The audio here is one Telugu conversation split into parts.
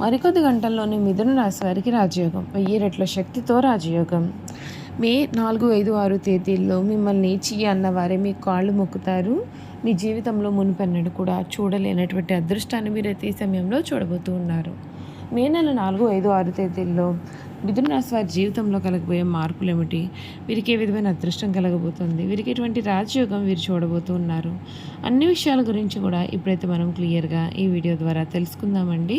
మరికొద్ది గంటల్లోనే మిథున రాశి వారికి రాజయోగం. వెయ్యి రెట్ల శక్తితో రాజయోగం. మే నాలుగు ఐదు ఆరు తేదీల్లో మిమ్మల్ని చీ అన్నవారే మీ కాళ్ళు మొక్కుతారు. మీ జీవితంలో మునిపెన్నడు కూడా చూడలేనటువంటి అదృష్టాన్ని మీరైతే ఈ సమయంలో చూడబోతూ ఉన్నారు. మే నెల నాలుగు ఐదు ఆరు తేదీల్లో మిథున రాశి వారి జీవితంలో కలగబోయే మార్పులు ఏమిటి వీరికి ఏ విధమైన అదృష్టం కలగబోతుంది? వీరికి ఎటువంటి రాజయోగం వీరు చూడబోతూ ఉన్నారు? అన్ని విషయాల గురించి కూడా ఇప్పుడైతే మనం క్లియర్గా ఈ వీడియో ద్వారా తెలుసుకుందామండి.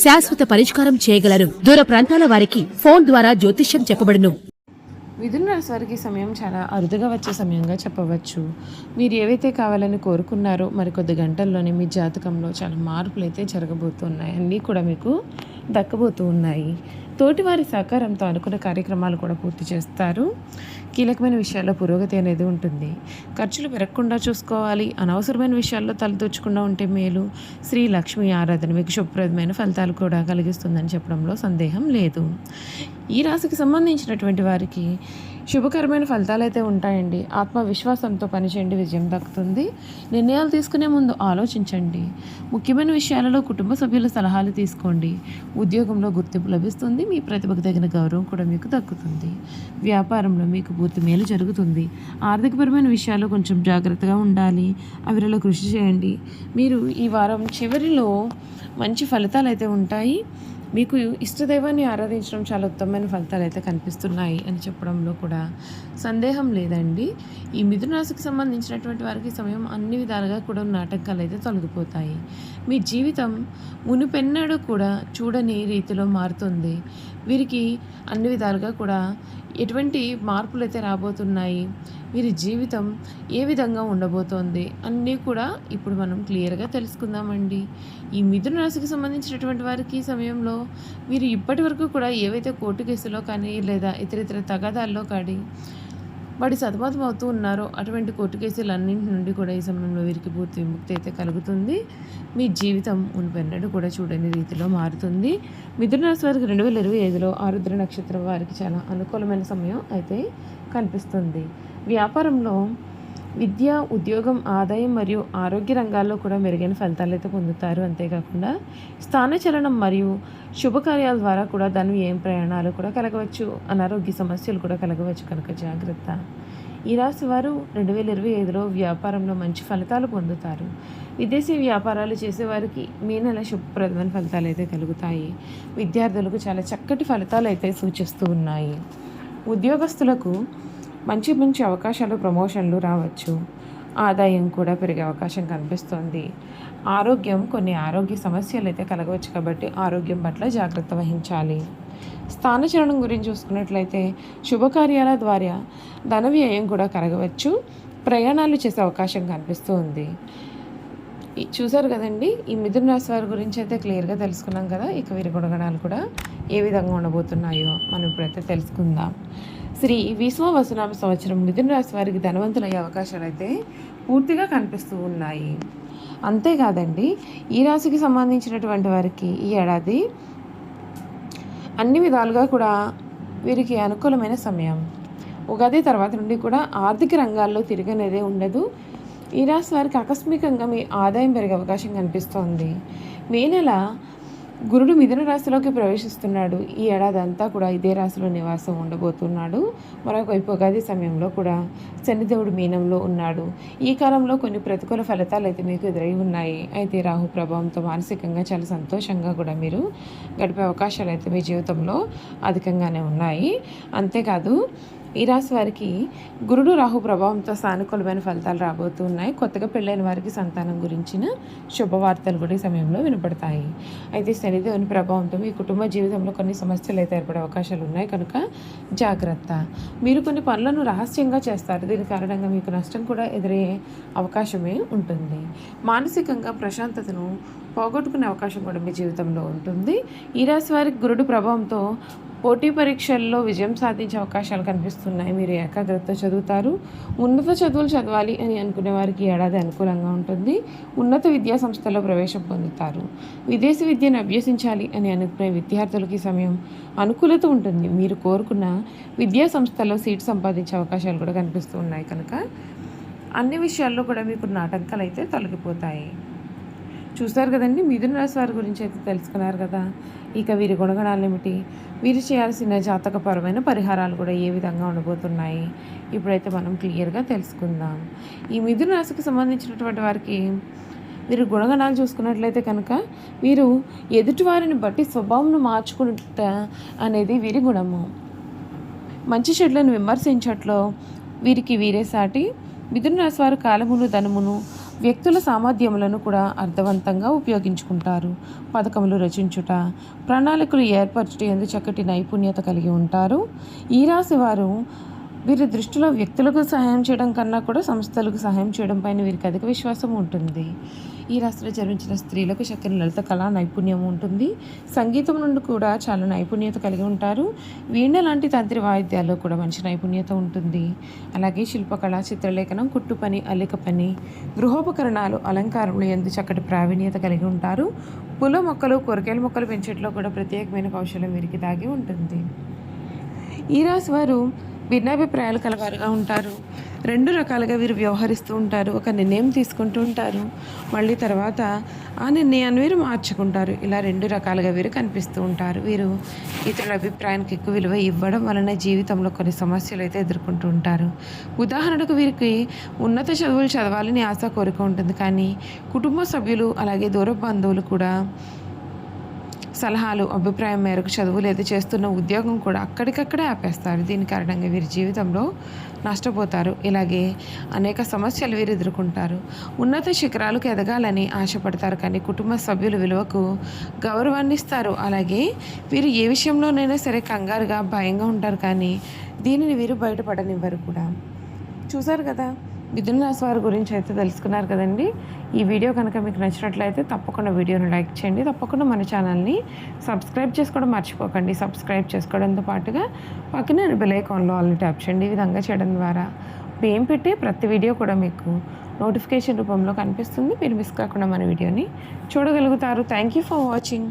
శాశ్వత పరిష్కారం చేయగలరు. దూర ప్రాంతాల వారికి ఫోన్ ద్వారా జ్యోతిష్యం చెప్పబడును. మిథున రాశి వారికి సమయం చాలా అరుదుగా వచ్చే సమయంగా చెప్పవచ్చు. మీరు ఏవైతే కావాలని కోరుకున్నారో మరికొద్ది గంటల్లోనే మీ జాతకంలో చాలా మార్పులు అయితే జరగబోతున్నాయి. అన్నీ కూడా మీకు దక్కబోతూ ఉన్నాయి. తోటివారి సహకారంతో అనుకున్న కార్యక్రమాలు కూడా పూర్తి చేస్తారు. కీలకమైన విషయాల్లో పురోగతి అనేది ఉంటుంది. ఖర్చులు పెరగకుండా చూసుకోవాలి. అనవసరమైన విషయాల్లో తలదూర్చకుండా ఉంటే మేలు. శ్రీ లక్ష్మి ఆరాధన మీకు శుభప్రదమైన ఫలితాలు కూడా కలిగిస్తుందని చెప్పడంలో సందేహం లేదు. ఈ రాశికి సంబంధించినటువంటి వారికి శుభకరమైన ఫలితాలు అయితే ఉంటాయండి. ఆత్మవిశ్వాసంతో పనిచేయండి. విజయం దక్కుతుంది. నిర్ణయాలు తీసుకునే ముందు ఆలోచించండి. ముఖ్యమైన విషయాలలో కుటుంబ సభ్యుల సలహాలు తీసుకోండి. ఉద్యోగంలో గుర్తింపు లభిస్తుంది. మీ ప్రతిభకు తగిన గౌరవం కూడా మీకు దక్కుతుంది. వ్యాపారంలో మీకు పూర్తి మేలు జరుగుతుంది. ఆర్థికపరమైన విషయాల్లో కొంచెం జాగ్రత్తగా ఉండాలి. అవిరలో కృషి చేయండి. మీరు ఈ వారం చివరిలో మంచి ఫలితాలు అయితే ఉంటాయి. మీకు ఇష్టదైవాన్ని ఆరాధించడం చాలా ఉత్తమమైన ఫలితాలు అయితే కనిపిస్తున్నాయి అని చెప్పడంలో కూడా సందేహం లేదండి. ఈ మిథునరాశికి సంబంధించినటువంటి వారికి సమయం అన్ని విధాలుగా కూడా నాటకాలు అయితే తొలగిపోతాయి. మీ జీవితం మునిపెన్నడూ కూడా చూడని రీతిలో మారుతుంది. వీరికి అన్ని విధాలుగా కూడా ఎటువంటి మార్పులు అయితే రాబోతున్నాయి? వీరి జీవితం ఏ విధంగా ఉండబోతోంది? అన్నీ కూడా ఇప్పుడు మనం క్లియర్గా తెలుసుకుందామండి. ఈ మిథున రాశికి సంబంధించినటువంటి వారికి సమయంలో వీరు ఇప్పటి వరకు కూడా ఏవైతే కోర్టు కేసులో కానీ లేదా ఇతర ఇతర తగాదాల్లో కానీ వాడి సతమతం అవుతూ ఉన్నారో అటువంటి కోర్టు కేసులన్నింటి నుండి కూడా ఈ సమయంలో వీరికి పూర్తి విముక్తి అయితే కలుగుతుంది. మీ జీవితం మునిపెన్నడూ కూడా చూడని రీతిలో మారుతుంది. మిథున రాశి వారికి రెండు వేల ఇరవై ఐదులో ఆరుద్ర నక్షత్రం వారికి చాలా అనుకూలమైన సమయం అయితే కనిపిస్తుంది. వ్యాపారంలో విద్య ఉద్యోగం ఆదాయం మరియు ఆరోగ్య రంగాల్లో కూడా మెరుగైన ఫలితాలు అయితే పొందుతారు. అంతేకాకుండా స్థానచలనం మరియు శుభకార్యాల ద్వారా కూడా ధనం ఏం ప్రయాణాలు కూడా కలగవచ్చు. అనారోగ్య సమస్యలు కూడా కలగవచ్చు కనుక జాగ్రత్త. ఈ రాశి వారు రెండు వేల ఇరవై ఐదులో వ్యాపారంలో మంచి ఫలితాలు పొందుతారు. విదేశీ వ్యాపారాలు చేసేవారికి మీ నెల శుభప్రదమైన ఫలితాలు అయితే కలుగుతాయి. విద్యార్థులకు చాలా చక్కటి ఫలితాలు అయితే సూచిస్తూ ఉన్నాయి. ఉద్యోగస్తులకు మంచి మంచి అవకాశాలు ప్రమోషన్లు రావచ్చు. ఆదాయం కూడా పెరిగే అవకాశం కనిపిస్తుంది. ఆరోగ్యం కొన్ని ఆరోగ్య సమస్యలు అయితే కలగవచ్చు కాబట్టి ఆరోగ్యం పట్ల జాగ్రత్త వహించాలి. స్థానచరణం గురించి చూసుకున్నట్లయితే శుభకార్యాల ద్వారా ధన వ్యయం కూడా కలగవచ్చు ప్రయాణాలు చేసే అవకాశం కనిపిస్తూ ఉంది చూసారు కదండి? ఈ మిథున రాశి వారి గురించి అయితే క్లియర్గా తెలుసుకున్నాం కదా? ఇక వీరి గుణగణాలు కూడా ఏ విధంగా ఉండబోతున్నాయో మనం ఇప్పుడైతే తెలుసుకుందాం. శ్రీ విశ్వవసునామ సంవత్సరం మిథున రాశి వారికి ధనవంతులయ్యే అవకాశాలు అయితే పూర్తిగా కనిపిస్తూ ఉన్నాయి. అంతేకాదండి ఈ రాశికి సంబంధించినటువంటి వారికి ఈ ఏడాది అన్ని విధాలుగా కూడా వీరికి అనుకూలమైన సమయం. ఉగాది తర్వాత నుండి కూడా ఆర్థిక రంగాల్లో తిరగనేదే ఉండదు. ఈ రాశి వారికి ఆకస్మికంగా మీ ఆదాయం పెరిగే అవకాశం కనిపిస్తోంది. మే నెల గురుడు మిథున రాశిలోకి ప్రవేశిస్తున్నాడు. ఈ ఏడాది అంతా కూడా ఇదే రాశిలో నివాసం ఉండబోతున్నాడు. మరొకవైపు ఉగాది సమయంలో కూడా శనిదేవుడు మీనంలో ఉన్నాడు. ఈ కాలంలో కొన్ని ప్రతికూల ఫలితాలు అయితే మీకు ఎదురై ఉన్నాయి. అయితే రాహు ప్రభావంతో మానసికంగా చాలా సంతోషంగా కూడా మీరు గడిపే అవకాశాలు అయితే మీ జీవితంలో అధికంగానే ఉన్నాయి. అంతేకాదు ఈ రాశి వారికి గురుడు రాహు ప్రభావంతో సానుకూలమైన ఫలితాలు రాబోతున్నాయి కొత్తగా పెళ్ళైన వారికి సంతానం గురించిన శుభవార్తలు కూడా ఈ సమయంలో వినపడతాయి. అయితే శనిదేవుని ప్రభావంతో మీ కుటుంబ జీవితంలో కొన్ని సమస్యలు అయితే ఏర్పడే అవకాశాలు ఉన్నాయి. కనుక జాగ్రత్త. మీరు కొన్ని పనులను రహస్యంగా చేస్తారు. దీని కారణంగా మీకు నష్టం కూడా ఎదురయ్యే అవకాశమే ఉంటుంది. మానసికంగా ప్రశాంతతను పోగొట్టుకునే అవకాశం కూడా మీ జీవితంలో ఉంటుంది. ఈ రాశి వారికి గురుడు ప్రభావంతో పోటీ పరీక్షల్లో విజయం సాధించే అవకాశాలు కనిపిస్తున్నాయి. మీరు ఏకాగ్రత చదువుతారు. ఉన్నత చదువులు చదవాలి అని అనుకునే వారికి ఏడాది అనుకూలంగా ఉంటుంది. ఉన్నత విద్యా సంస్థల్లో ప్రవేశం పొందుతారు. విదేశీ విద్యను అభ్యసించాలి అని అనుకునే విద్యార్థులకి సమయం అనుకూలత ఉంటుంది. మీరు కోరుకున్న విద్యా సంస్థల్లో సీట్ సంపాదించే అవకాశాలు కూడా కనిపిస్తూ ఉన్నాయి కనుక. అన్ని విషయాల్లో కూడా మీకు ఆటంకాలు అయితే తొలగిపోతాయి. చూస్తారు కదండి. మిథున రాశి వారి గురించి అయితే తెలుసుకున్నారు కదా. ఇక వీరి గుణగణాలు ఏమిటి? వీరు చేయాల్సిన జాతకపరమైన పరిహారాలు కూడా ఏ విధంగా ఉండబోతున్నాయి? ఇప్పుడైతే మనం క్లియర్గా తెలుసుకుందాం. ఈ మిథున రాశికి సంబంధించినటువంటి వారికి వీరు గుణగణాలు చూసుకున్నట్లయితే కనుక వీరు ఎదుటివారిని బట్టి స్వభావంను మార్చుకుంట అనేది వీరి గుణము. మంచి చెడులను విమర్శించట్లో వీరికి వీరే సాటి. మిథున రాశి వారు కాలమును ధనమును వ్యక్తుల సామర్థ్యములను కూడా అర్థవంతంగా ఉపయోగించుకుంటారు. పథకములు రచించుట ప్రణాళికలు ఏర్పరచుట ఎందు చక్కటి నైపుణ్యత కలిగి ఉంటారు. ఈ రాశి వారు వీరి దృష్టిలో వ్యక్తులకు సహాయం చేయడం కన్నా కూడా సంస్థలకు సహాయం చేయడం పైన వీరికి అధిక విశ్వాసం ఉంటుంది. ఈ రాశిలో జన్మించిన స్త్రీలకు చక్కని లలిత కళా నైపుణ్యం ఉంటుంది. సంగీతం నుండి కూడా చాలా నైపుణ్యత కలిగి ఉంటారు. వీణ లాంటి తంత్రి వాయిద్యాల్లో కూడా మంచి నైపుణ్యత ఉంటుంది. అలాగే శిల్పకళ చిత్రలేఖనం కుట్టు పని అల్లిక పని గృహోపకరణాలు అలంకారంలో ఎందు చక్కటి ప్రావీణ్యత కలిగి ఉంటారు. పూల మొక్కలు కూరగాయల మొక్కలు పెంచడంలో కూడా ప్రత్యేకమైన కౌశలం వీరికి దాగి ఉంటుంది. ఈ రాశి వారు భిన్నాభిప్రాయాలు కలవారుగా ఉంటారు. రెండు రకాలుగా వీరు వ్యవహరిస్తూ ఉంటారు. ఒక నిర్ణయం తీసుకుంటూ ఉంటారు. మళ్ళీ తర్వాత ఆ నిర్ణయాన్ని వీరు మార్చుకుంటారు. ఇలా రెండు రకాలుగా వీరు కనిపిస్తూ ఉంటారు. వీరు ఇతరుల అభిప్రాయానికి ఎక్కువ విలువ ఇవ్వడం వలన జీవితంలో కొన్ని సమస్యలు అయితే ఎదుర్కొంటూ ఉంటారు. ఉదాహరణకు వీరికి ఉన్నత చదువులు చదవాలని ఆశ కోరిక ఉంటుంది. కానీ కుటుంబ సభ్యులు అలాగే దూర బంధువులు కూడా సలహాలు అభిప్రాయం మేరకు చదువు లేదా చేస్తున్న ఉద్యోగం కూడా అక్కడికక్కడే ఆపేస్తారు. దీని కారణంగా వీరి జీవితంలో నష్టపోతారు. ఇలాగే అనేక సమస్యలు వీరు ఎదుర్కొంటారు. ఉన్నత శిఖరాలకు ఎదగాలని ఆశపడతారు. కానీ కుటుంబ సభ్యుల విలువకు గౌరవాన్ని ఇస్తారు. అలాగే వీరు ఏ విషయంలోనైనా సరే కంగారుగా భయంగా ఉంటారు. కానీ దీనిని వీరు బయటపడనివ్వరు కూడా. చూసారు కదా? మిథున రాశి వారి గురించి అయితే తెలుసుకున్నారు కదండి. ఈ వీడియో కనుక మీకు నచ్చినట్లయితే తప్పకుండా వీడియోను లైక్ చేయండి. తప్పకుండా మన ఛానల్ని సబ్స్క్రైబ్ చేసుకోవడం మర్చిపోకండి. సబ్స్క్రైబ్ చేసుకోవడంతో పాటుగా పక్కనే బెల్ ఐకాన్లో ఆల్ని ట్యాప్ చేయండి. ఈ విధంగా చేయడం ద్వారా మేము పెట్టే ప్రతి వీడియో కూడా మీకు నోటిఫికేషన్ రూపంలో కనిపిస్తుంది. మీరు మిస్ కాకుండా మన వీడియోని చూడగలుగుతారు. Thank you for watching